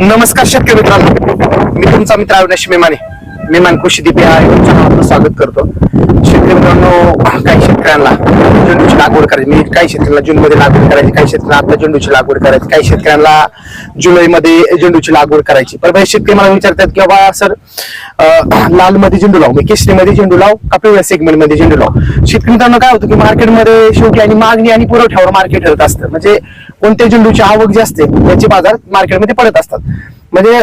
नमस्कार शेतकरी मित्रांनो. मी तुमचा मित्र अविनाश मेमाने. मेमान कृषी दीप या YouTube आपलं स्वागत करतो. शेतकरी मित्रांनो काही शेतकऱ्यांना झेंडूची लागवड करायची मी काही शेतकऱ्यांना जून मध्ये लागवड करायची काही शेतकऱ्यांना आता झेंडूची लागवड करायची काही शेतकऱ्यांना जुलै मध्ये झेंडूची लागवड करायची. पण काही शेतकरी मला विचारतात की बाबा सर लाल मध्ये झेंडू लाव मी म्हणजे केशरी मध्ये झेंडू लाव का पिवळ्या सेगमेंटमध्ये झेंडू लाव? शेतकरी मित्रांनो काय होतं की मार्केटमध्ये शेवटी आणि मागणी आणि पुरवठ्यावर मार्केट ठरत असतं. म्हणजे कोणत्या झेंडूची आवक जी असते त्याचे बाजार मार्केटमध्ये पडत असतात. म्हणजे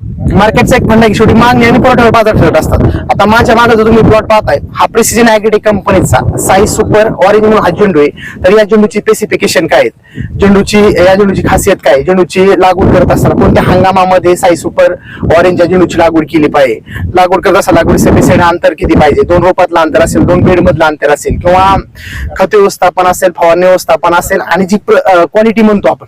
मार्केटचा एक म्हणणं आहे की शेवटी मागणी आणि पुरवठ्यावर बाजार ठरत असतात. आता माझ्या मागे जो तुम्ही प्लॉट पाहताय हा प्रिसिजन अॅग्रिटेक कंपनीचा साई सुपर ऑरेंज म्हणून हा झेंडू आहे. तर या झेंडूची स्पेसिफिकेशन काय आहेत? झेंडूची या झेंडूची खासियत काय झेंडूची लागवड करत असताना कोणत्या हंगामामध्ये साई सुपर ऑरेंज या झेंडूची लागवड केली पाहिजे? लागवड करत असताना लागवड सेमीसाईड अंतर किती पाहिजे? दोन रोपातलं अंतर असेल दोन बेड मधलं अंतर असेल? किंवा खत व्यवस्थापन असेल फवारणी व्यवस्थापन असेल? आणि जी क्वालिटी म्हणतो आपण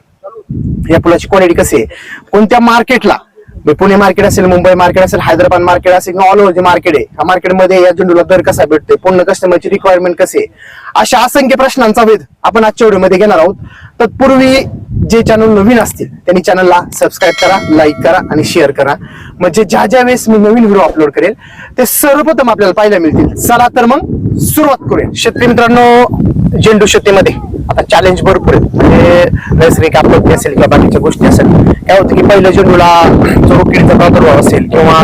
या फुलाची क्वालिटी कशी आहे? कोणत्या मार्केटला मी पुणे मार्केट असेल मुंबई मार्केट असेल हैदराबाद मार्केट असेल किंवा ऑल ओव्हर जे मार्केट आहे ह्या मार्केटमध्ये या झेंडूला दर कसा भेटतोय पूर्ण कस्टमरची रिक्वायरमेंट कसे आहे? अशा असंख्य प्रश्नांचा वेध आपण आजच्या व्हिडिओमध्ये घेणार आहोत. तत्पूर्वी जे चॅनल नवीन असतील त्यांनी चॅनलला सबस्क्राईब करा लाईक करा आणि शेअर करा. म्हणजे ज्या ज्या वेळेस मी नवीन व्हिडिओ अपलोड करेल ते सर्वप्रथम आपल्याला पाहायला मिळतील. चला तर मग सुरुवात करूया. शेतकरी मित्रांनो झेंडू शेतीमध्ये. आता चॅलेंज भरपूर आहे म्हणजे नैसर्गिक आपत्ती असेल किंवा बाकीच्या गोष्टी असेल काय होतं की पहिल्या झेंडूला जो किडीचा प्रादुर्भाव असेल किंवा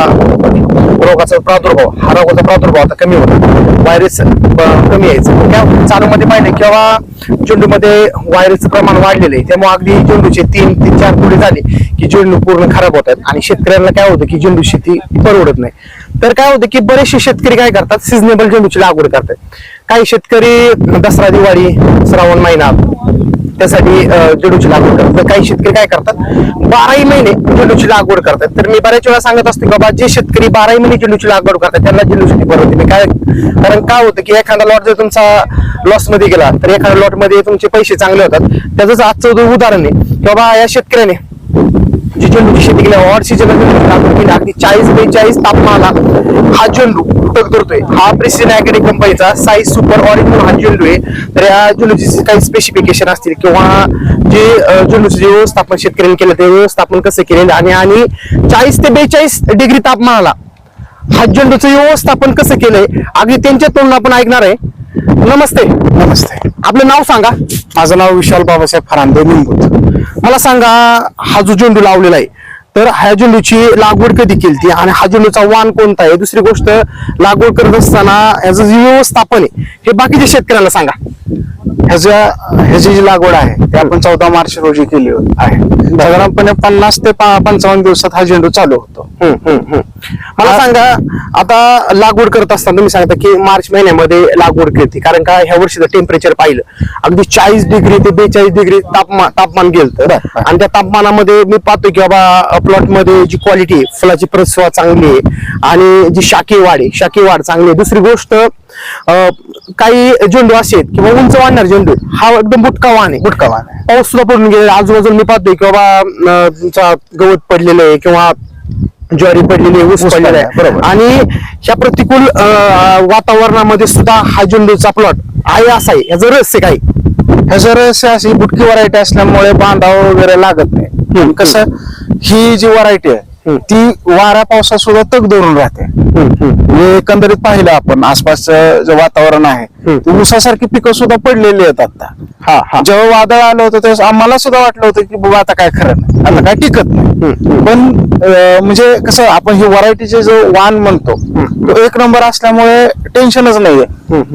रोगाचा प्रादुर्भाव हा रोगाचा प्रादुर्भाव आता कमी होतो. व्हायरस कमी यायचं. त्या चालूमध्ये पाहिलं किंवा झेंडूमध्ये व्हायरसचं प्रमाण वाढलेलं आहे. त्यामुळे अगदी झेंडूचे तीन ते चार पुढे झाले की झेंडू पूर्ण खराब होतात. आणि शेतकऱ्यांना काय होतं की झेंडू शेती परवडत नाही. तर काय होतं की बरेचसे शेतकरी काय करतात सिजनेबल झेंडूची लागवड करतात. काही शेतकरी दसरा दिवाळी श्रावण महिना त्यासाठी अं, झेंडूची लागवड करतात. तर काही शेतकरी काय करतात? बाराही महिने झेंडूची लागवड करतात. तर मी बऱ्याच वेळा सांगत असते बाबा जे शेतकरी बाराही महिने झेंडूची लागवड करतात त्यांना झेंडू शेती मी काय कारण काय होतं की एखादा लॉट जर तुमचा लॉसमध्ये गेला तर एखाद्या लॉटमध्ये तुमचे पैसे चांगले होतात. त्याच आजचं उदाहरण आहे. की बाबा या शेतकऱ्याने जी झेंडूची शेती केली ऑड सीजन लागवड केली अगदी चाळीस बेचाळीस तापमानाला हा झेंडू तग धरतोय. हा प्रिसिजन अकॅडमी कंपनीचा साईज सुपर ऑरेंज हा झेंडू आहे. तर या झेंडूची काही स्पेसिफिकेशन असतील किंवा जे अं, जे व्यवस्थापन शेतकऱ्यांनी केलं ते व्यवस्थापन कसं केलेलं आणि आणि चाळीस ते बेचाळीस डिग्री तापमानाला हा झेंडूचं व्यवस्थापन कसं केलंय अगदी त्यांच्या तोंड आपण ऐकणार आहे. नमस्ते. नमस्ते. आपलं नाव सांगा. माझं नाव विशाल बाबासाहेब फरांदे निंबूत. मला सांगा हा जो झेंडू लावलेला आहे तर ह्या झेंडूची लागवड कधी केली आणि हा झेंडूचा वाण कोणता आहे? दुसरी गोष्ट लागवड करत असताना याचं जे व्यवस्थापन आहे हे बाकीच्या शेतकऱ्याला सांगा. ह्याच्या ह्याची जी लागवड आहे ती आपण चौदा मार्च रोजी केली आहे. साधारणपणे पन्नास ते पंचावन्न दिवसात हा झेंडू चालू होतो. हम्म, हम्म, हम्म. मला सांगा आता लागवड करत असताना तुम्ही सांगता की मार्च महिन्यामध्ये लागवड केली कारण का ह्या वर्षीचं टेम्परेचर पाहिलं अगदी चाळीस डिग्री ते बेचाळीस डिग्री तापमान तापमान गेलं. आणि त्या तापमानामध्ये मी पाहतो की बाबा प्लॉटमध्ये जी क्वालिटी फुलाची प्रसवा चांगली आहे आणि जी शाकी वाढ आहे शाकी वाढ चांगली आहे दुसरी गोष्ट काही झेंडू असे आहेत किंवा उंच वाढणार झेंडू. हा एकदम बुटका वाण आहे बुटका वाण आहे. पाऊस सुद्धा पडून गेलेला आजूबाजूला मी पाहतोय की बाबा तुमचा गवत पडलेलं आहे किंवा ज्वारी पडलेली आहे ऊस पडलेला आहे बरोबर. आणि ह्या प्रतिकूल वातावरणामध्ये सुद्धा हा झेंडूचा प्लॉट आहे असा आहे. याचं रहस्य काय? ह्याचं रहस्य अशी बुटकी व्हरायटी असल्यामुळे बांधाव वगैरे लागत नाही. कसं? ही जी व्हरायटी आहे. ती वाऱ्या पावसात सुद्धा तग धरून राहते. एकंदरीत पाहिलं आपण आसपासचं जे वातावरण आहे ऊसासारखी पिकं सुद्धा पडलेली आहेत आता हा हा जेव्हा वादळ आलं होतं तेव्हा आम्हाला सुद्धा वाटलं होतं की बाबा आता काय खरं नाही आता काय टिकत नाही. पण म्हणजे कसं आपण ही व्हरायटीचे जो वाण म्हणतो तो एक नंबर असल्यामुळे टेन्शनच नाहीये.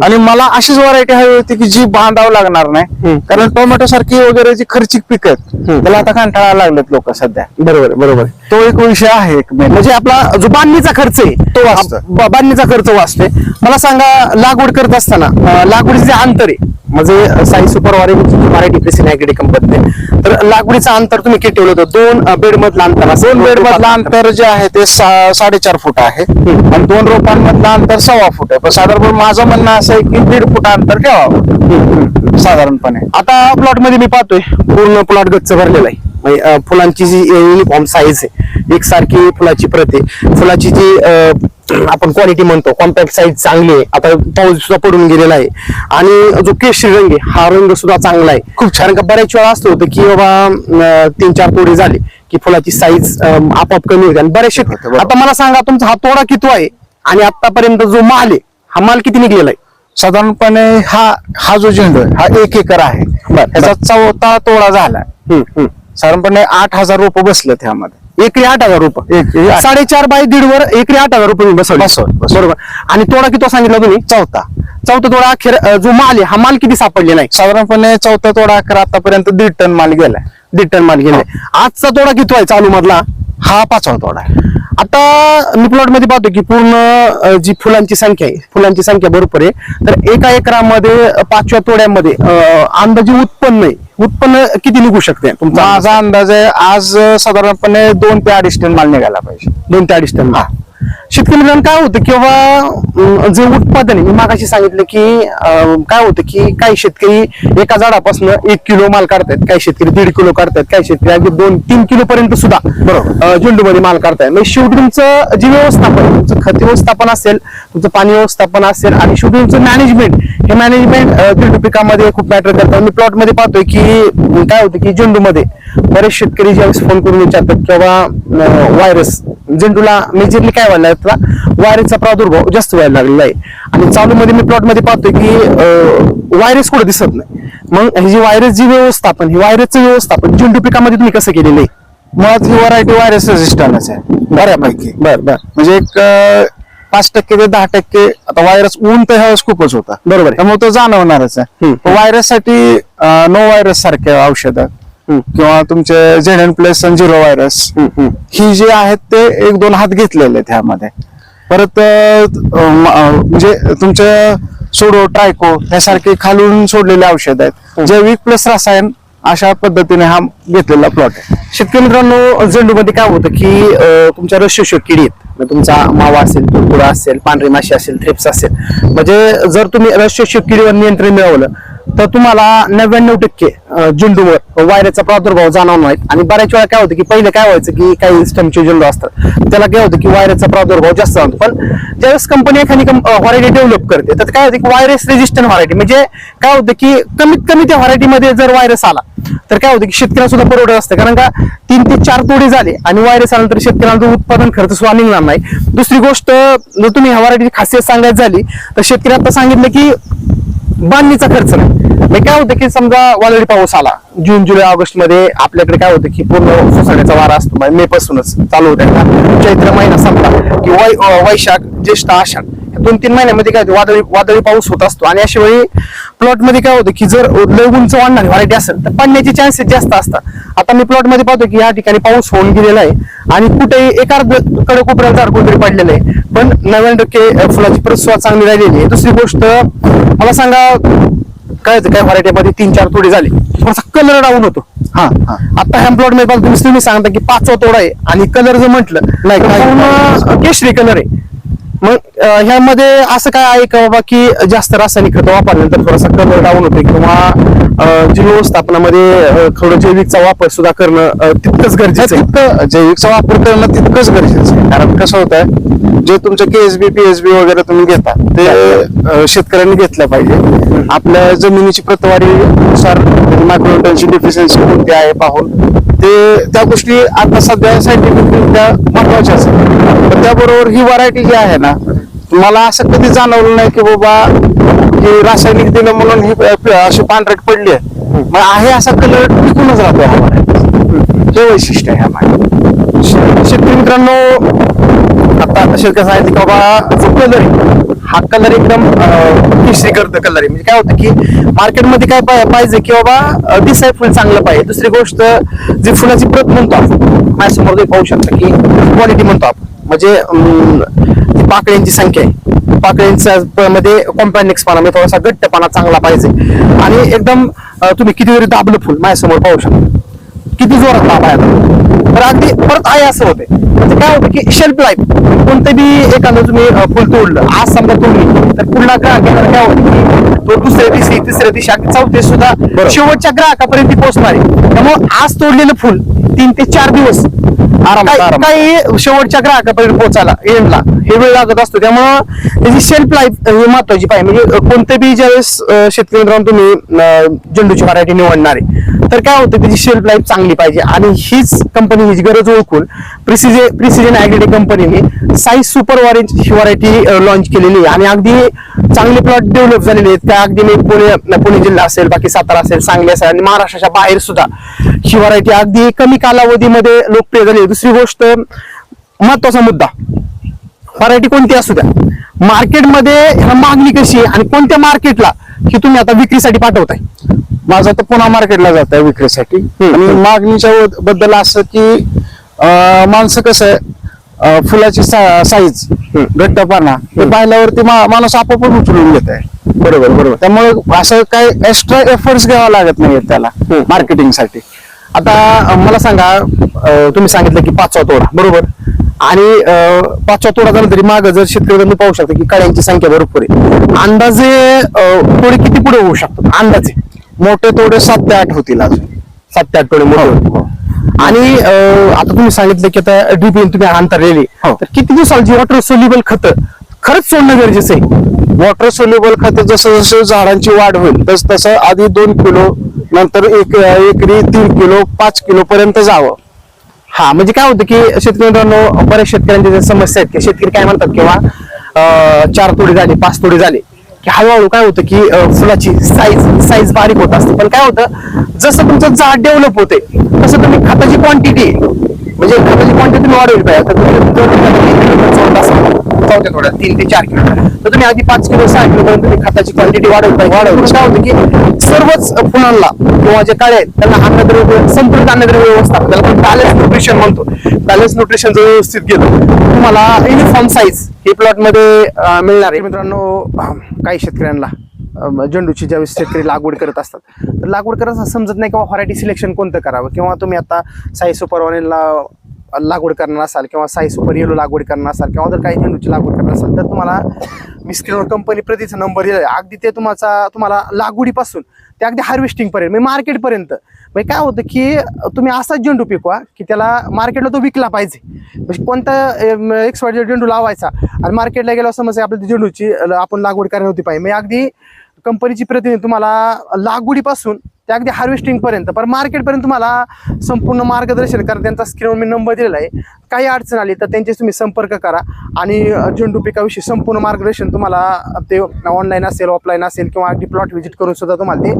आणि मला अशीच व्हरायटी हवी होती की जी बांधावं लागणार नाही. कारण टोमॅटो सारखी वगैरे जी खर्चिक पिक आहेत. त्याला आता कंटाळा लागलेत लोक सध्या बरोबर बरोबर तो एक विषय आहे एक. म्हणजे आपला जो बांधणीचा खर्च आहे तो वाचतो. बांधणीचा खर्च वाचतोय मला सांगा लागवड करत असताना लागवडीचे जे अंतर आहे म्हणजे Sai super orange Marathi precision agritech company तर लागवडीचं अंतर तुम्ही किती ठेवलं होतं? दोन बेड मधलं अंतर असेल दोन बेड मधलं अंतर जे आहे ते साडेचार फूट आहे. आणि दोन रोपांमधलं अंतर सव्वा फूट आहे. पण साधारण माझं म्हणणं असं आहे की दीड फूट अंतर ठेवावं. साधारणपणे. आता प्लॉटमध्ये मी पाहतोय पूर्ण प्लॉट गच्च भरलेला आहे. म्हणजे, फुलांची जी युनिफॉर्म साईज आहे एकसारखी फुलाची प्रत आहे. फुलाची जी आपण क्वालिटी म्हणतो. कॉम्पॅक्ट साईज चांगली आहे. आता पाऊस सुद्धा पडून गेलेला आहे. आणि जो केशरी रंग आहे हा रंग सुद्धा चांगला आहे. खूप छान का? बऱ्याच वेळा असं होतं की बाबा तीन चार तोडे झाले की फुलाची साईज आपोआप कमी होते. आणि बरेचसे. आता मला सांगा तुमचा हा तोडा किती आहे? आणि आतापर्यंत जो माल आहे हा माल किती निघलेला आहे? साधारणपणे हा हा जो झेंडू आहे हा एक एकर आहे. त्याचा चौथा तोडा झाला. साधारणपणे आठ हजार रुपये बसले त्यामध्ये एकरी आठ हजार रुपये. साडेचार बाय दीड वर एकरी आठ हजार रुपये बसवले. बरोबर. आणि तोडा किती सांगितला तुम्ही? चौथा. चौथा तोडा अखेर जो माल आहे हा माल किती सापडले नाही साधारणपणे चौथा तोडा अकरा आतापर्यंत दीड टन माल गेलाय. दीड टन माल गेले आजचा तोडा किती आहे चालू मधला हा पाचवा तोडा आहे. आता मी प्लॉटमध्ये पाहतो की पूर्ण जी फुलांची संख्या आहे फुलांची संख्या भरपूर आहे. तर एका एकरामध्ये पाचव्या तोड्यामध्ये अंदाजे उत्पन्न आहे. उत्पन्न किती निघू शकते? तुमचा माझा अंदाज? आहे आज साधारणपणे दोन ते अडीच टन माल निघाला पाहिजे. दोन ते अडीच टन शेतकरी मित्रांनो काय होतं किंवा जे उत्पादन आहे मी मागाशी सांगितलं की काय होतं की काही शेतकरी एका झाडापासून एक किलो माल काढतायत काही शेतकरी दीड किलो काढतायत काही शेतकरी अगदी दोन तीन किलो पर्यंत सुद्धा बरोबर. झेंडू मध्ये माल काढतायत. म्हणजे शेवटी तुमचं जे व्यवस्थापन तुमचं खत व्यवस्थापन असेल तुमचं पाणी व्यवस्थापन असेल आणि शेवटी तुमचं मॅनेजमेंट हे मॅनेजमेंट झेंडू पिकामध्ये खूप मॅटर करतं. मी प्लॉटमध्ये पाहतोय की काय होतं की झेंडू मध्ये बरेच शेतकरी ज्यावेळेस फोन करून विचारतात किंवा व्हायरस झेंडूला मेजरली काय व्हायला लागला व्हायरसचा प्रादुर्भाव जास्त व्हायला लागलेला आहे. आणि चालू मध्ये मी प्लॉटमध्ये पाहतोय की व्हायरस कुठे दिसत नाही. मग ही जी व्हायरस जी व्यवस्थापन ही व्हायरसचं व्यवस्थापन झेंडू पिकामध्ये तुम्ही कसं केलेलं आहे? मुळात ही व्हरायटी व्हायरस रेजिस्टन्स आहे. बऱ्यापैकी. बर बर. म्हणजे एक पाच टक्के ते दहा टक्के आता व्हायरस ऊन तर ह्यावेळेस खूपच होता. बरोबर आहे. त्यामुळे तो जाणवणारच आहे. हम्म. व्हायरससाठी नो व्हायरस सारखे औषधं. किंवा तुमचे झेड एन प्लस आणि झिरो व्हायरस. ही जे आहेत ते एक दोन हात घेतलेले आहेत ह्यामध्ये. परत म्हणजे तुमचे सोडो ट्रायको ह्यासारखे खालून सोडलेले औषध आहेत. जैविक प्लस रसायन अशा पद्धतीने हा घेतलेला प्लॉट आहे. शेतकरी मित्रांनो झेंडू मध्ये काय होतं की तुमच्या रस्योशोक किडी आहेत तुमचा मावा असेल तुडतुडा असेल पांढरी माशी असेल थ्रिप्स असेल. म्हणजे जर तुम्ही रस्योशोक किडीवर नियंत्रण मिळवलं तर तुम्हाला नव्याण्णव टक्के झेंडूवर व्हायरसचा प्रादुर्भाव जाणवणार नाही आणि बऱ्याच वेळा काय होतं की पहिले काय व्हायचं की काही स्टमचे झेंडू असतात. त्याला काय होतं की व्हायरसचा प्रादुर्भाव जास्त जाणवतो. पण ज्यावेळेस कंपनी एखादी व्हरायटी डेव्हलप करते तर काय होतं की व्हायरस रेजिस्टंट व्हरायटी म्हणजे काय होतं की कमीत कमी त्या व्हरायटीमध्ये जर व्हायरस आला तर काय होतं की शेतकऱ्याला सुद्धा परवडत असतं कारण का तीन ते चार तोडे झाले आणि व्हायरस आल्यानंतर शेतकऱ्याला उत्पादन खर्च सुद्धा निघणार नाही. दुसरी गोष्ट जर तुम्ही ह्या व्हरायटीची खासियत सांगायची झाली तर शेतकऱ्यांना आता सांगितलं की बांधणीचा खर्च नाही. म्हणजे काय होतं की समजा वादळी पाऊस आला. जून जुलै ऑगस्टमध्ये आपल्याकडे काय होतं की पूर्ण सोसायटीचा वारा असतो. मे पासूनच चालू होते. चैत्र महिना संपला की वै वैशाख ज्येष्ठ आषाढ दोन तीन महिन्यामध्ये काय वादळी वादळी पाऊस होत असतो. आणि अशा वेळी प्लॉटमध्ये काय होतं की जर लय उंच वाढणारी व्हरायटी असेल तर पडण्याचे चान्सेस जास्त असतात. आता मी प्लॉटमध्ये पाहतो की या ठिकाणी पाऊस होऊन गेलेला आहे आणि कुठेही एका कडे कोपऱ्याला झाड कोणतरी पडलेलं आहे. पण नव्याण्णव टक्के फुलाची प्रसवा चांगली राहिलेली आहे. दुसरी गोष्ट मला सांगा काय काय व्हरायटीमध्ये तीन चार तोडे झाले. थोडासा कलर डाऊन होतो. हा आता ह्या प्लॉटमध्ये तुम्ही तुम्ही सांगता की पाचवा तोडा आहे आणि कलर जर म्हटलं नाही, केशरी कलर आहे. मग ह्यामध्ये असं काय आहे का बाबा की जास्त रासायनिक खत वापरल्यानंतर थोडासा कलर डाऊन होते किंवा अं, जी व्यवस्थापनामध्ये थोडं जैविकचा वापर सुद्धा करणं तितकंच गरजेचं आहे? तितकं जैविकचा वापर करणं तितकंच गरजेचं आहे. कारण कसं होत आहे जे तुमचे केएसबी पीएसबी वगैरे तुम्ही घेता ते शेतकऱ्यांनी घेतलं पाहिजे. आपल्या जमिनीची प्रतवारीनुसार त्यांची डिफिशियन्सी कोणती आहे पाहून. ते त्या गोष्टी आता सध्या सायंटिफिकरित्या त्या आहेत पण त्याबरोबर ही व्हरायटी जी आहे ना मला असं कधी जाणवलं नाही की बाबा की रासायनिक दिलं म्हणून ही अशी पांढरट पडली आहे. मग आहे असा कलर टिकूनच राहतो हा variety. हे वैशिष्ट्य आहे ह्या मागे. शेतकरी मित्रांनो आता शेतकरी सांगितलं की बाबा जो कलर आहे. हा कलर एकदम अं, करतं कलर आहे. म्हणजे काय होतं की मार्केटमध्ये काय पाहिजे की बाबा अं, दिसाय फुल चांगलं पाहिजे. दुसरी गोष्ट जी फुलाची प्रत म्हणतो आपण माझ्यासमोर तुम्ही पाहू शकता की क्वालिटी म्हणतो आपण. म्हणजे पाकळ्यांची संख्या आहे. पाकळ्यांच्या मध्ये कॉम्पॅनिक्स पाना म्हणजे थोडासा घट्टपणा चांगला पाहिजे. आणि एकदम तुम्ही किती वेळ दाबलं फुल माझ्यासमोर पाहू शकता. किती जोरात ताप आहे तर अगदी परत आहे असं होते म्हणजे काय होतं की शेल्फ लाईफ कोणतं बी एखादं तुम्ही फुल तोडलं. आज समजा तोडली तर पुन्हा ग्राहक येणार काय होतं की तो दुसऱ्या दिवशी तिसऱ्या दिवशी अगदी चौथ्या सुद्धा शेवटच्या ग्राहकापर्यंत पोहोचणार आहे. त्यामुळे आज तोडलेलं फुल तीन ते चार दिवस आरामात, काही आरामात. काही शेवटच्या ग्राहकापर्यंत पोहोचायला एंडला हे वेळ लागत असतो. त्यामुळं त्याची शेल्फ लाईफ ही महत्वाची पाहिजे. म्हणजे कोणते बी ज्यावेळेस अं, शेतकरी मित्रांनो तुम्ही अं, झेंडूची व्हरायटी निवडणार आहे तर काय होतं त्याची शेल्फ लाईफ चांगली पाहिजे. आणि हीच कंपनी हिची गरज ओळखून प्रिसिजे प्रिसिजन ॲग्रिटे कंपनीने साईज सुपर वॉरेंज ही व्हरायटी लॉन्च केलेली आहे. आणि अगदी चांगले प्लॉट डेव्हलप झालेले आहेत. त्या अगदी मी पुणे पुणे जिल्हा असेल बाकी सातारा असेल सांगली असेल आणि महाराष्ट्राच्या बाहेर सुद्धा ही व्हरायटी अगदी कमी कालावधीमध्ये लोकप्रिय झाली आहे. दुसरी गोष्ट महत्त्वाचा मुद्दा. व्हरायटी कोणती असू द्या. मार्केटमध्ये ह्याला मागणी कशी आहे आणि कोणत्या मार्केटला ही तुम्ही आता विक्रीसाठी पाठवताय? माझा तर पुन्हा मार्केटला जात आहे विक्रीसाठी. आणि मागणीच्या बद्दल असं की अं, माणसं कसं आहे अं, फुलाची साईज घट्टपणा हे पाहिल्यावरती मा- माणूस आपोआप उचलून घेत आहे बरोबर बरोबर. त्यामुळे असं काही एक्स्ट्रा एफर्ट्स घ्यावा लागत नाही त्याला. मार्केटिंगसाठी आता मला सांगा तुम्ही सांगितलं की पाचवा तोडा बरोबर? आणि पाचवा तोडा झाला तरी माग जर शेतकरी पाहू शकता की कळ्यांची संख्या भरपूर आहे. अंदाजे तोडे किती पुढे होऊ शकतात? अंदाजे. मोठे तोडे सात ते आठ होतील अजून. सात ते आठ तोडे मोठे होतील. आणि अं, आता तुम्ही सांगितलं की आता ड्रिपिंग तुम्ही अंतरलेली हो. तर किती दिवसाची वॉटर सोल्युबल खत? खरंच सोडणं गरजेचं आहे. वॉटर सोल्युबल खत जसं जसं झाडांची वाढ होईल तस तसं आधी दोन किलो नंतर एक एकरी तीन किलो पाच किलो पर्यंत जावं. हा म्हणजे काय होतं की शेतकरी मित्रांनो बऱ्याच शेतकऱ्यांच्या समस्या आहेत की शेतकरी काय म्हणतात किंवा चार तोडी झाले पाच तोडी झाले की हळूहळू काय होतं की फुलाची साईज साईज बारीक होत असते. पण काय होतं जसं तुमचं झाड डेव्हलप होते तसं तुम्ही खताची क्वांटिटी म्हणजे खताची क्वांटिटी वाढवली पाहिजे चौथ्या थोड्या तीन ते चार किलो. तर तुम्ही आधी पाच किलो सहा किलो पर्यंत तुम्ही खताची क्वांटिटी वाढवली पाहिजे वाढवली काय होतं की सर्वच फुलांना किंवा जे काळे आहेत त्यांना अन्नद्रव्य संतुलित अन्नद्रव्य व्यवस्थापन त्याला आपण बॅलन्स न्यूट्रिशन म्हणतो. बॅलन्स न्यूट्रिशन जर व्यवस्थित तर तुम्हाला युनिफॉर्म साईज हे प्लॉटमध्ये अं, मिळणार आहे. मित्रांनो काही शेतकऱ्यांना झेंडूची ज्यावेळेस शेतकरी लागवड करत असतात. तर लागवड करत समजत नाही किंवा व्हरायटी सिलेक्शन कोणतं करावं किंवा तुम्ही आता साई सुपरवानीला लागवड करणार असाल किंवा साई सुपर येलो लागवड करणार असाल किंवा जर काही झेंडूची लागवड करणार असाल तर तुम्हाला मी स्क्रीनवर कंपनी प्रतीचा नंबर दिला आहे. अगदी ते तुम्हाला तुम्हाला लागवडीपासून ते अगदी हार्वेस्टिंगपर्यंत म्हणजे मार्केटपर्यंत म्हणजे काय होतं की तुम्ही असाच झेंडू पिकवा की त्याला मार्केटला तो विकला पाहिजे. म्हणजे कोणता एक्स वाय झेंडू लावायचा आणि मार्केटला गेल्यावर समस्या आपल्या झेंडूची आपण लागवड करायला होती पाहिजे. म्हणजे अगदी कंपनीची प्रतिनिधी तुम्हाला लागवडीपासून ते अगदी हार्वेस्टिंग पर्यंत मार्केटपर्यंत तुम्हाला संपूर्ण मार्गदर्शन कारण त्यांचा स्क्रीनवर मी नंबर दिलेला आहे. काही अडचण आली तर त्यांच्याशी तुम्ही संपर्क करा. आणि झेंडू पिकाविषयी संपूर्ण मार्गदर्शन तुम्हाला ते ऑनलाईन असेल ऑफलाईन असेल किंवा अगदी प्लॉट व्हिजिट करून सुद्धा तुम्हाला ते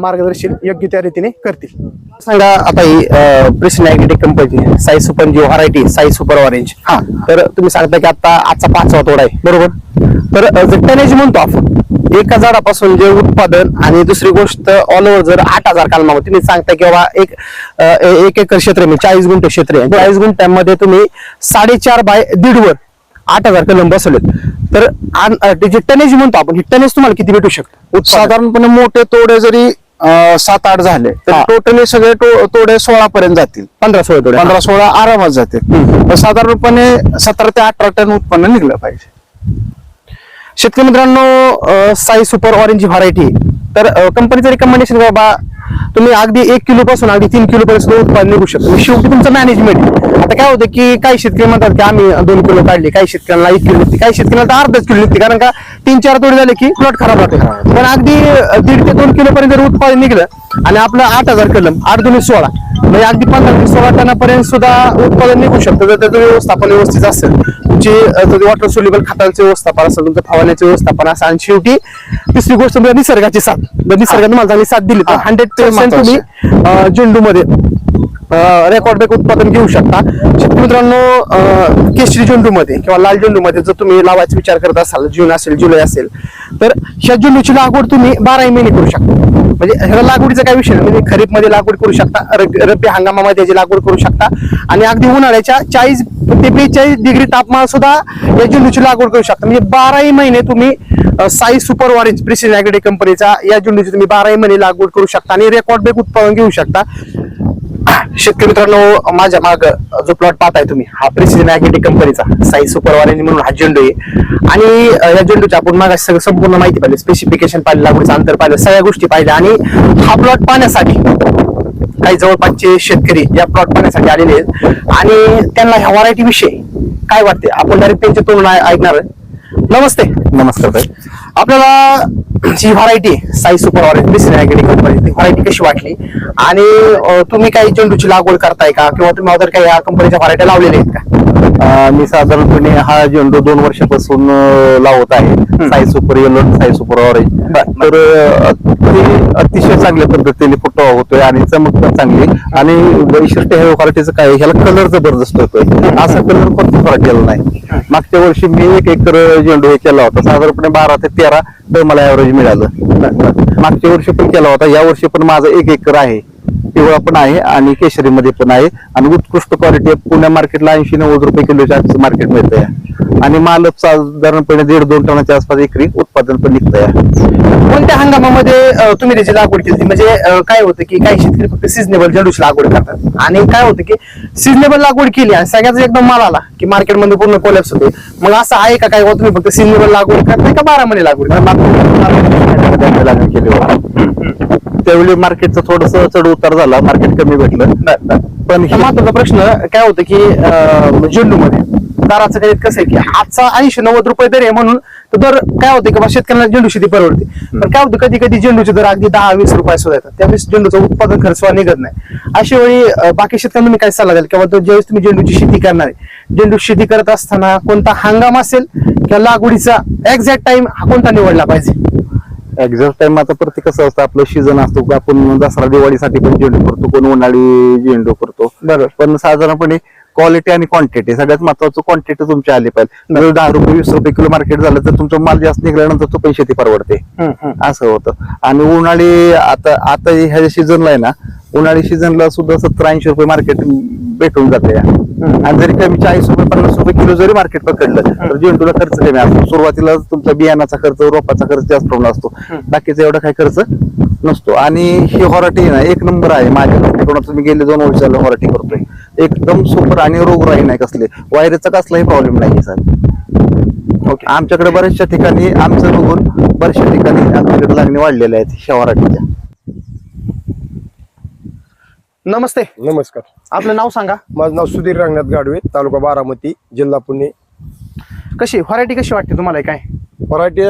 मार्गदर्शन योग्य त्या रीतीने करतील. सांगा आता ही precision agritech company Sai super जी व्हरायटी साई सुपर ऑरेंज हा. तर तुम्ही सांगता की आता आजचा पाचवा तोडा आहे बरोबर? तर टनेज म्हणतो आपण एका झाडापासून जे उत्पादन आणि दुसरी गोष्ट ऑल ओव्हर जर आठ हजार कालमामध्ये तुम्ही सांगता की बाबा एक एक एकर क्षेत्र म्हणजे चाळीस गुंठे क्षेत्र आहे. चाळीस गुंठ्यामध्ये तुम्ही साडेचार बाय दीडवर आठ हजार कलम बसवलेत तर जे टनेज म्हणतो आपण हे टनेज तुम्हाला किती भेटू शकतं? साधारणपणे मोठे तोडे जरी सात आठ झाले तर. टोटली सगळे तोडे सोळा पर्यंत जातील. पंधरा सोळा तोडे पंधरा सोळा आरामात जातील. तर साधारणपणे सतरा ते अठरा टन उत्पन्न निघलं पाहिजे. शेतकरी मित्रांनो साई सुपर ऑरेंज व्हरायटी तर कंपनीचं रिकमेंडेशन बाबा तुम्ही अगदी एक किलो पासून अगदी तीन किलो पर्यंत सुद्धा उत्पादन निघू शकतो. शेवटी तुमचं मॅनेजमेंट आता काय होतं की काही शेतकरी म्हणतात की आम्ही दोन किलो काढले काही शेतकऱ्यांना एक किलो निघते काही शेतकऱ्यांना तर अर्धाच किलो निघते. कारण का तीन चार तोडे झाले की प्लॉट खराब राहते पण अगदी दीड ते दोन किलो पर्यंत जर उत्पादन निघलं आणि आपलं आठ हजार कलम आठ दोन्ही सोळा म्हणजे अगदी पंधरा ते सोळा टनापर्यंत सुद्धा उत्पादन निघू शकतं. जर त्याचं व्यवस्थापन व्यवस्थित असेल तुमची वॉटर सोल्युबल खतांचं व्यवस्थापन असेल तुमचं फवारण्याचं व्यवस्थापन असेल आणि शेवटी तिसरी गोष्ट म्हणजे निसर्गाची साथ. जर निसर्गाने चांगली साथ दिली तर हंड्रेड पर्सेंट तुम्ही झेंडूमध्ये रेकॉर्ड ब्रेक उत्पादन घेऊ शकता. शेतकरी मित्रांनो केशरी झेंडूमध्ये किंवा लाल झेंडूमध्ये जर तुम्ही लावायचा विचार करत असाल जून असेल जुलै असेल तर ह्या झेंडूची लागवड तुम्ही बाराही महिने करू शकता. म्हणजे ह्याला लागवडीचा काय विषय म्हणजे खरीपमध्ये लागवड करू शकता रब्बी हंगामामध्ये याची लागवड करू शकता. आणि अगदी उन्हाळ्याच्या चाळीस ते बेचाळीस डिग्री तापमान सुद्धा या झेंडूची लागवड करू शकता. म्हणजे बाराही महिने तुम्ही Sai super orange precision agri कंपनीचा या झेंडूची तुम्ही बाराही महिने लागवड करू शकता आणि रेकॉर्ड ब्रेक उत्पादन घेऊ शकता. शेतकरी मित्रांनो माझ्या माग जो प्लॉट पाहताय तुम्ही हा प्रिसिजन ॲग्री कंपनीचा साई सुपर वॉरेंज म्हणून हा झेंडू आहे. आणि या झेंडूच्या आपण मागा सगळं संपूर्ण माहिती पाहिली स्पेसिफिकेशन पाहिलं लागवडीचं अंतर पाहिलं सगळ्या गोष्टी पाहिल्या. आणि हा प्लॉट पाहण्यासाठी काही जवळपासचे शेतकरी या प्लॉट पाहण्यासाठी आलेले आहेत. आणि त्यांना ह्या व्हरायटी विषयी काय वाटते आपण डायरेक्ट त्यांच्या तोंड ऐकणार आहे. नमस्ते. नमस्कार ताई. आपल्याला जी variety Sai super orange biscuit company ती व्हरायटी कशी वाटली? आणि तुम्ही काही चेंडूची लागवड करताय का? किंवा तुम्ही अदर काही या कंपनीच्या व्हरायटी लावलेल्या आहेत का? मी साधारणपणे हा झेंडू दोन वर्षापासून लावत आहे. Sai super yellow Sai super orange. तर ते अतिशय चांगल्या पद्धतीने फुटवा होतोय आणि चमक पण चांगली. आणि वैशिष्ट्य ह्या व्हरायटीचं काय ह्याला कलर जबरदस्त होतोय असा कलर कोणत्या व्हरायटीला नाही. मागच्या वर्षी मी एक एकर झेंडू हे केला होता. साधारणपणे बारा ते तेरा तर मला ऍव्हरेज मिळालं मागच्या वर्षी पण केला होता. या वर्षी पण माझं एक एकर आहे. पिवळा पण आहे आणि केशरीमध्ये पण आहे. आणि उत्कृष्ट क्वालिटी पुण्या मार्केटला ऐंशी नव्वद रुपये किलोच्या मार्केट मिळतंय. आणि माल साधारणपणे दीड दोन टनाच्या आसपास एकरी उत्पादन पण निघतंय. कोणत्या हंगामामध्ये तुम्ही त्याची लागवड केली? म्हणजे काय होतं की काही शेतकरी फक्त सिजनेबल झेंडूची लागवड करतात. आणि काय होतं की सिजनेबल लागवड केली आणि सगळ्याच एकदम माल आला की मार्केटमध्ये पूर्ण कोलॅप्स होते. मग असं आहे का काय? होतं तुम्ही फक्त सिजनेबल लागवड करताय का बारा महिने लागवड? लागण केली. त्यावेळी मार्केटचं थोडस चढ उतार झाला मार्केट कमी भेटलं. पण हे- महत्त्वाचा प्रश्न काय होतं की झेंडू मध्ये दराचं काही कसं आहे की आजचा ऐंशी नव्वद रुपये दर आहे म्हणून दर काय होतं की शेतकऱ्यांना झेंडू शेती परवडते. पण काय होतं कधी कधी झेंडूचे दर अगदी दहा वीस रुपये सुद्धा येतात. त्यावेळेस झेंडूचं उत्पादन खर्च निघत नाही. अशा वेळी बाकी शेतकऱ्यांना काय सल्ला द्याल? किंवा ज्यावेळेस तुम्ही झेंडूची शेती करणार आहे झेंडू शेती करत असताना कोणता हंगाम असेल किंवा लागवडीचा एक्झॅक्ट टाइम हा कोणता निवडला पाहिजे? एक्झॅक्ट टाइम आता प्रत्येक कसं असतं आपलं सीझन असतो आपण दसरा दिवाळीसाठी पण झेंडू करतो कोण उन्हाळी झेंडू करतो बरोबर. पण साधारणपणे क्वालिटी आणि क्वांटिटी सगळ्यात महत्वाचं क्वांटिटी तुमची आली पाहिजे. जर दहा रुपये वीस रुपये किलो मार्केट झालं तर तुमचा माल जास्त निघाल्यानंतर तो पैसे ती परवडते. असं होतं. आणि उन्हाळी आता आता ह्या सीझनला आहे ना उन्हाळी सीझनला सुद्धा सत्तर ऐंशी रुपये मार्केट भेटून जाते. आणि जरी कमी चाळीस रुपये पन्नास रुपये किलो जरी मार्केट पकडलं तर झेंडूला खर्च कमी असतो. सुरुवातीला तुमचा बियाणाचा खर्च रोपाचा खर्च जास्त प्रमाणात असतो. बाकीचा एवढा काही खर्च नसतो. आणि ही हॉराटी ना एक नंबर आहे माझ्या दृष्टिकोनात. तुम्ही गेले दोन वर्ष झालं हॉराटी करतोय. एकदम सुपर आणि रोगराई नाही कसले. वायरचा कसलाही प्रॉब्लेम नाही सर ओके आमच्याकडे बऱ्याचशा ठिकाणी आमचं बघून बऱ्याचशा ठिकाणी आमच्याकडे लागणी वाढलेल्या आहेत शहराच्या नमस्ते. नमस्कार. आपलं नाव सांगा. माझं नाव सुधीर रंगनाथ गाडवे तालुका बारामती जिल्हा पुणे. कशी व्हरायटी कशी वाटते तुम्हाला? काय? Variety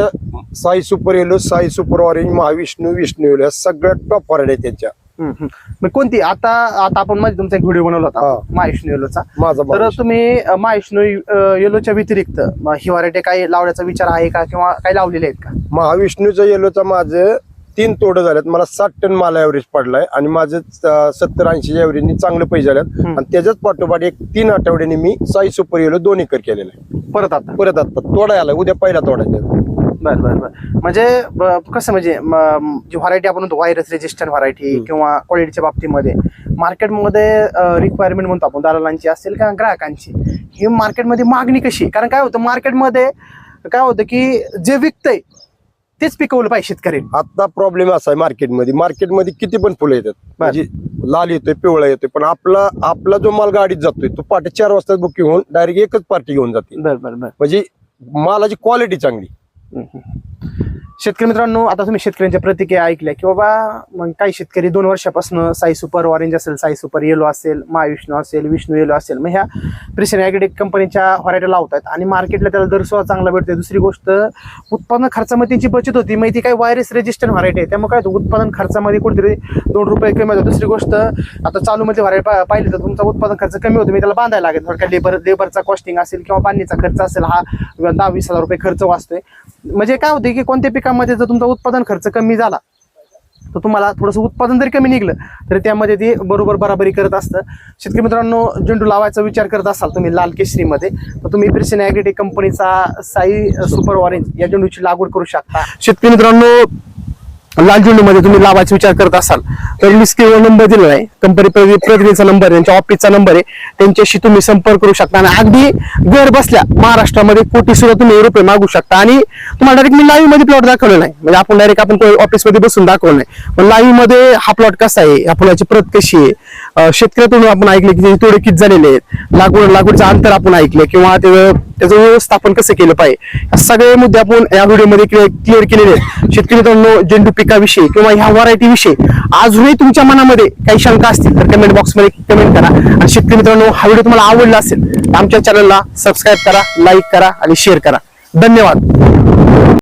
Sai super yellow Sai super orange Mahavishnu Vishnu yellow या सगळ्या टॉप व्हरायटी आहेत त्यांच्या. हम्म, हम्म. मग कोणती? आता आता आपण मध्ये तुमचा एक व्हिडिओ बनवला होता. महाविष्णू येलोचा. माझा तर. तुम्ही अं, महाविष्णू अं, येलोच्या व्यतिरिक्त ही व्हरायटी काही लावण्याचा विचार आहे का किंवा काही लावलेले आहेत का? महाविष्णूचं येलोचं माझं तीन तोडं झाल्यात मला साठ टन माल ॲव्हरेज पडलाय आणि माझं सत्तर ऐंशी ॲव्हरेजनी चांगले पैसे झाल्यात. आणि त्याच्याच पाठोपाठ एक तीन आठवड्याने मी साई सुपर येलो दोन एकर केलेलं आहे. परत आता? परत आता. तोडा आला उद्या पहिला तोडायचा बर बर बर. म्हणजे कसं म्हणजे जी व्हरायटी आपण व्हायरस रेजिस्टंट व्हरायटी. किंवा क्वालिटीच्या बाबतीमध्ये मार्केटमध्ये रिक्वायरमेंट म्हणतो आपण दलालांची असेल किंवा ग्राहकांची ही मार्केटमध्ये मागणी कशी? कारण काय होतं मार्केटमध्ये काय होतं की जे विकतंय तेच पिकवलं पाहिजे शेतकरी. आता प्रॉब्लेम असा आहे मार्केटमध्ये मार्केटमध्ये किती पण फुलं येतात. म्हणजे लाल येतोय पिवळा येतोय पण आपला आपला जो माल गाडीत जातोय तो पहाटे चार वाजता बुकिंग होऊन डायरेक्ट एकच पार्टी घेऊन जाते. बर बर बर. म्हणजे मालाची क्वालिटी चांगली. शेतकरी मित्रांनो आता तुम्ही शेतकऱ्यांच्या प्रतिक्रिया ऐकल्या की बाबा मग काही शेतकरी दोन वर्षापासून साई सुपर ऑरेंज असेल साई सुपर येलो असेल महाविष्णू असेल विष्णू येलो असेल मग ह्या प्रिशन ॲग्रेटिक कंपनीच्या व्हरायटी लावतात आणि मार्केटला त्याला दर सुद्धा चांगला भेटतो दुसरी गोष्ट उत्पादन खर्चामध्ये त्यांची बचत होती मग ती काही वायरस रेजिस्टंट व्हरायटी आहे त्यामुळे काय होतं उत्पादन खर्चामध्ये कुठेतरी दोन रुपये कमी होतात. दुसरी गोष्ट आता चालूमध्ये व्हरायटी पाहिली तर तुमचा उत्पादन खर्च कमी होतो मी त्याला बांधायला लागेल. थोडक्यात लेबर लेबरचा कॉस्टिंग असेल किंवा पाणीचा खर्च असेल हा दहा वीस हजार रुपये खर्च वाचतोय. म्हणजे काय होते की कोणत्या पिकामध्ये जर तुमचा उत्पादन खर्च कमी झाला तर तुम्हाला थोडंसं उत्पादन जरी कमी निघलं तरी त्यामध्ये ते बरोबर बराबरी करत असतं. शेतकरी मित्रांनो झेंडू लावायचा विचार करत असाल तुम्ही लाल केशरीमध्ये तर तुम्ही प्रिसन ॲग्रेटिक कंपनीचा साई सुपर ऑरेंज या झेंडूची लागवड करू शकता. शेतकरी मित्रांनो लाल झेंडूमध्ये तुम्ही लावायचा विचार करत असाल तर मी स्क्रीनवर नंबर दिलेला आहे कंपनी प्रतिनिधीचा नंबर आहे त्यांच्या ऑफिसचा नंबर आहे. त्यांच्याशी तुम्ही संपर्क करू शकता आणि अगदी घर बसल्या महाराष्ट्रामध्ये कोटी सुद्धा तुम्ही रुपये मागू शकता. आणि तुम्हाला डायरेक्ट मी लाईव्हमध्ये प्लॉट दाखवलं नाही म्हणजे आपण डायरेक्ट आपण ऑफिसमध्ये बसून दाखवलं नाही. पण लाईव्हमध्ये हा प्लॉट कसा आहे या फुलाची प्रत कशी आहे? शेतकऱ्यातून आपण ऐकले की तोडे किती झालेले आहेत? लागवड लागवडचं अंतर आपण ऐकलं किंवा ते त्याचं व्यवस्थापन कसं केलं पाहिजे? सगळे मुद्दे आपण या व्हिडिओमध्ये क्लिअर केलेले आहेत. शेतकरी मित्रांनो झेंडू पिकाविषयी किंवा ह्या व्हरायटी विषयी अजूनही तुमच्या मनामध्ये काही शंका असतील तर कमेंट बॉक्समध्ये कमेंट करा. आणि शेतकरी मित्रांनो हा व्हिडिओ तुम्हाला आवडला असेल तर आमच्या चॅनलला सबस्क्राईब करा लाईक करा आणि शेअर करा. धन्यवाद.